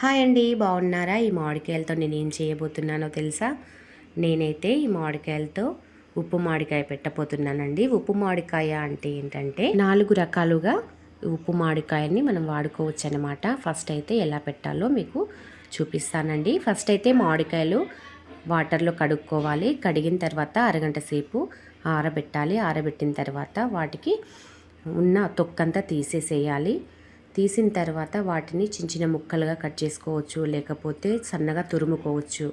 Hi అండి బాగున్నారా? ఈ మామిడికాయలతో నేను ఏం చేయబోతున్నానో తెలుసా? నేనైతే ఈ మామిడికాయలతో ఉప్పు మామిడికాయ పెట్టబోతున్నానండి. ఉప్పు మామిడికాయ అంటే ఏంటంటే నాలుగు రకాలుగా ఉప్పు మామిడికాయని మనం వాడుకోవచ్చు అనమాట ఫస్ట్ అయితే ఎలా పెట్టాలో మీకు చూపిస్తానండి. ఫస్ట్ అయితే మామిడికాయలు వాటర్లో కడుక్కోవాలి. కడిగిన తర్వాత అరగంట సేపు ఆరబెట్టాలి. ఆరబెట్టిన తర్వాత వాటికి ఉన్న తొక్కంతా తీసేసేయాలి. తీసిన తర్వాత వాటిని చిన్న చిన్న ముక్కలుగా కట్ చేసుకోవచ్చు లేకపోతే సన్నగా తురుముకోవచ్చు.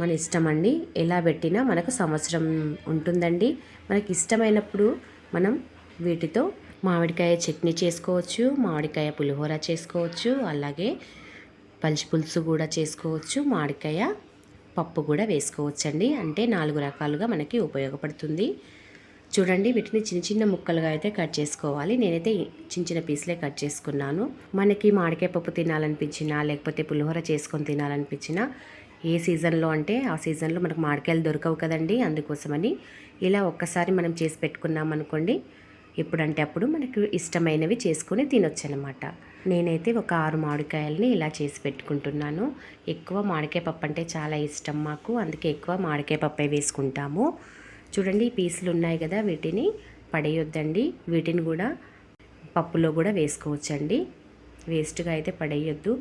మన ఇష్టం అండి. ఎలా పెట్టినా మనకు సంవత్సరం ఉంటుందండి. మనకి ఇష్టమైనప్పుడు మనం వీటితో మామిడికాయ చట్నీ చేసుకోవచ్చు మామిడికాయ పులిహోర చేసుకోవచ్చు అలాగే పల్చి పులుసు కూడా చేసుకోవచ్చు మామిడికాయ పప్పు కూడా వేసుకోవచ్చండి. అంటే నాలుగు రకాలుగా మనకి ఉపయోగపడుతుంది. చూడండి వీటిని చిన్న చిన్న ముక్కలుగా అయితే కట్ చేసుకోవాలి. నేనైతే చిన్న చిన్న పీసులే కట్ చేసుకున్నాను. మనకి మామిడికాయ పప్పు తినాలనిపించినా లేకపోతే పులిహోర చేసుకొని తినాలనిపించినా ఏ సీజన్లో అంటే ఆ సీజన్లో మనకు మామిడికాయలు దొరకవు కదండి. అందుకోసమని ఇలా ఒక్కసారి మనం చేసి పెట్టుకున్నాం అనుకోండి ఎప్పుడంటే అప్పుడు మనకు ఇష్టమైనవి చేసుకొని తినొచ్చు అనమాట నేనైతే ఒక ఆరు మామిడికాయలని ఇలా చేసి పెట్టుకుంటున్నాను. ఎక్కువ మామిడికాయ పప్పు అంటే చాలా ఇష్టం మాకు. అందుకే ఎక్కువ మామిడికాయ పప్పే వేసుకుంటాము. చూడండి ఈ పీసులు ఉన్నాయి కదా వీటిని పడేయొద్దండి. వీటిని కూడా పప్పులో కూడా వేసుకోవచ్చండి. వేస్ట్గా అయితే పడేయొద్దు.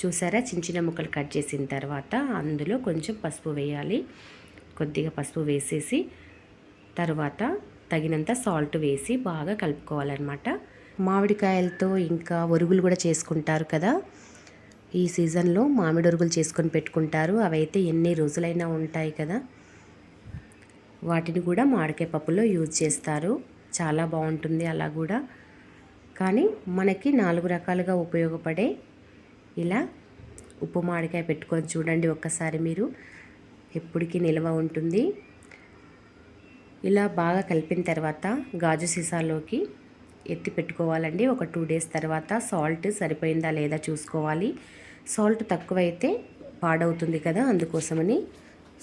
చూసారా చిన్న చిన్న ముక్కలు కట్ చేసిన తర్వాత అందులో కొంచెం పసుపు వేయాలి. కొద్దిగా పసుపు వేసేసి తర్వాత తగినంత సాల్ట్ వేసి బాగా కలుపుకోవాలన్నమాట. మామిడికాయలతో ఇంకా ఒరుగులు కూడా చేసుకుంటారు కదా. ఈ సీజన్లో మామిడి ఒరుగులు చేసుకొని పెట్టుకుంటారు. అవైతే ఎన్ని రోజులైనా ఉంటాయి కదా. వాటిని కూడా మామిడికాయ పప్పులో యూజ్ చేస్తారు. చాలా బాగుంటుంది అలా కూడా. కానీ మనకి నాలుగు రకాలుగా ఉపయోగపడే ఇలా ఉప్పు మామిడికాయ పెట్టుకొని చూడండి ఒక్కసారి మీరు. ఎప్పటికీ నిల్వ ఉంటుంది. ఇలా బాగా కలిపిన తర్వాత గాజు సీసాలోకి ఎత్తి పెట్టుకోవాలండి. ఒక టూ డేస్ తర్వాత సాల్ట్ సరిపోయిందా లేదా చూసుకోవాలి. సాల్ట్ తక్కువైతే పాడవుతుంది కదా అందుకోసమని.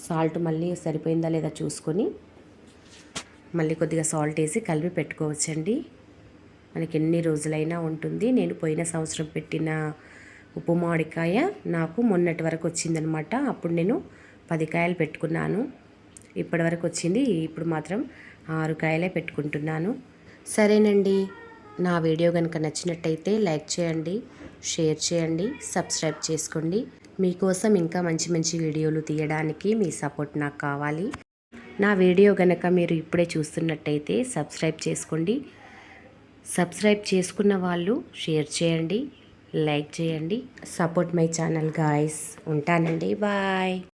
సాల్ట్ మళ్ళీ సరిపోయిందా లేదా చూసుకొని మళ్ళీ కొద్దిగా సాల్ట్ వేసి కలిపి పెట్టుకోవచ్చండి. మనకి ఎన్ని రోజులైనా ఉంటుంది. నేను పోయిన సంవత్సరం పెట్టిన ఉప్పు మామిడికాయ నాకు మొన్నటి వరకు వచ్చిందనమాట. అప్పుడు నేను పది కాయలు పెట్టుకున్నాను. ఇప్పటి వరకు వచ్చింది. ఇప్పుడు మాత్రం ఆరు కాయలే పెట్టుకుంటున్నాను. సరేనండి. నా వీడియో కనుక నచ్చినట్టయితే లైక్ చేయండి. షేర్ చేయండి సబ్స్క్రైబ్ చేసుకోండి. మీకోసం ఇంకా మంచి మంచి వీడియోలు తీయడానికి మీ సపోర్ట్ నాకు కావాలి. నా వీడియో కనుక మీరు ఇప్పుడే చూస్తున్నట్టయితే సబ్స్క్రైబ్ చేసుకోండి. సబ్స్క్రైబ్ చేసుకున్న వాళ్ళు షేర్ చేయండి లైక్ చేయండి. Support my channel guys. ఉంటానండి. బాయ్.